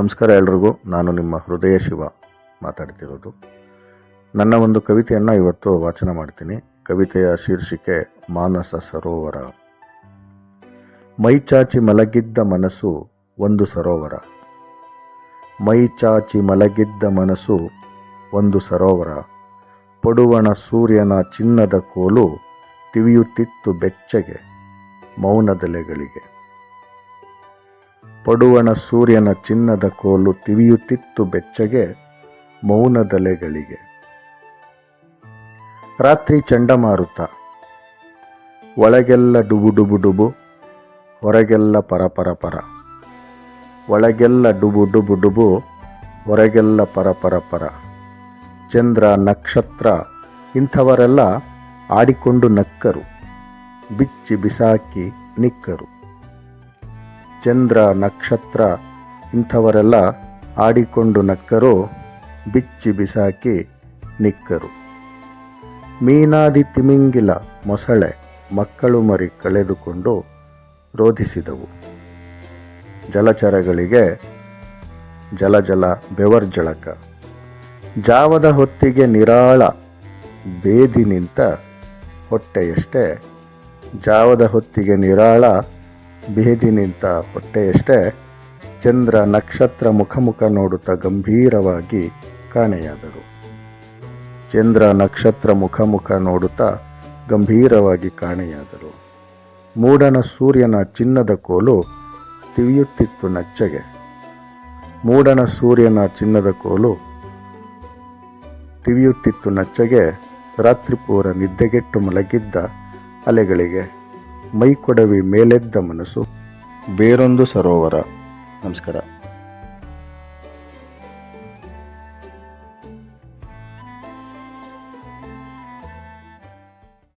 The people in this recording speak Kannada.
ನಮಸ್ಕಾರ ಎಲ್ರಿಗೂ. ನಾನು ನಿಮ್ಮ ಹೃದಯ ಶಿವ ಮಾತಾಡ್ತಿರೋದು. ನನ್ನ ಒಂದು ಕವಿತೆಯನ್ನು ಇವತ್ತು ವಾಚನ ಮಾಡ್ತೀನಿ. ಕವಿತೆಯ ಶೀರ್ಷಿಕೆ ಮಾನಸ ಸರೋವರ. ಮೈ ಚಾಚಿ ಮಲಗಿದ್ದ ಮನಸ್ಸು ಒಂದು ಸರೋವರ. ಮೈ ಚಾಚಿ ಮಲಗಿದ್ದ ಮನಸ್ಸು ಒಂದು ಸರೋವರ. ಪಡುವಣ ಸೂರ್ಯನ ಚಿನ್ನದ ಕೋಲು ತಿವಿಯುತ್ತಿತ್ತು ಬೆಚ್ಚಗೆ ಮೌನದೆಲೆಗಳಿಗೆ. ಪಡುವಣ ಸೂರ್ಯನ ಚಿನ್ನದ ಕೋಲು ತಿವಿಯುತ್ತಿತ್ತು ಬೆಚ್ಚಗೆ ಮೌನದಲೆಗಳಿಗೆ. ರಾತ್ರಿ ಚಂಡಮಾರುತ. ಒಳಗೆಲ್ಲ ಡುಬು ಡುಬು ಡುಬು, ಹೊರಗೆಲ್ಲ ಪರಪರ ಪರ. ಒಳಗೆಲ್ಲ ಡುಬು ಡುಬು ಡುಬು, ಹೊರಗೆಲ್ಲ ಪರ ಪರ ಪರ. ಚಂದ್ರ, ನಕ್ಷತ್ರ ಇಂಥವರೆಲ್ಲ ಆಡಿಕೊಂಡು ನಕ್ಕರು, ಬಿಚ್ಚಿ ಬಿಸಾಕಿ ನಿಕ್ಕರು. ಚಂದ್ರ, ನಕ್ಷತ್ರ ಇಂಥವರೆಲ್ಲ ಆಡಿಕೊಂಡು ನಕ್ಕರು ಬಿಚ್ಚಿ ಬಿಸಾಕಿ ನಿಕ್ಕರು. ಮೀನಾದಿ ತಿಮಿಂಗಿಲ ಮೊಸಳೆ ಮಕ್ಕಳು ಮರಿ ಕಳೆದುಕೊಂಡು ರೋಧಿಸಿದವು. ಜಲಚರಗಳಿಗೆ ಜಲಜಲ ಜಲ ಬೆವರ್ಜಳಕ. ಜಾವದ ಹೊತ್ತಿಗೆ ನಿರಾಳ ಬೇದಿ ನಿಂತ ಹೊಟ್ಟೆಯಷ್ಟೇ ಜಾವದ ಹೊತ್ತಿಗೆ ನಿರಾಳ ಬೇದಿ ನಿಂತ ಹೊಟ್ಟೆಯಷ್ಟೇ ಚಂದ್ರ ನಕ್ಷತ್ರ ಮುಖಮುಖ ನೋಡುತ್ತಾ ಗಂಭೀರವಾಗಿ ಕಾಣೆಯಾದರು. ಚಂದ್ರ ನಕ್ಷತ್ರ ಮುಖಮುಖ ನೋಡುತ್ತಾ ಗಂಭೀರವಾಗಿ ಕಾಣೆಯಾದರು. ಮೂಡನ ಸೂರ್ಯನ ಚಿನ್ನದ ಕೋಲು ತಿವಿಯುತ್ತಿತ್ತು ನಚ್ಚಗೆ. ಮೂಡನ ಸೂರ್ಯನ ಚಿನ್ನದ ಕೋಲು ತಿವಿಯುತ್ತಿತ್ತು ನಚ್ಚಗೆ. ರಾತ್ರಿಪೂರ ನಿದ್ದೆಗೆಟ್ಟು ಮಲಗಿದ್ದ ಅಲೆಗಳಿಗೆ ಮೈಕೊಡವಿ ಮೇಲೆದ್ದ ಮನಸ್ಸು. ಬೇರೊಂದು ಸರೋವರ. ನಮಸ್ಕಾರ.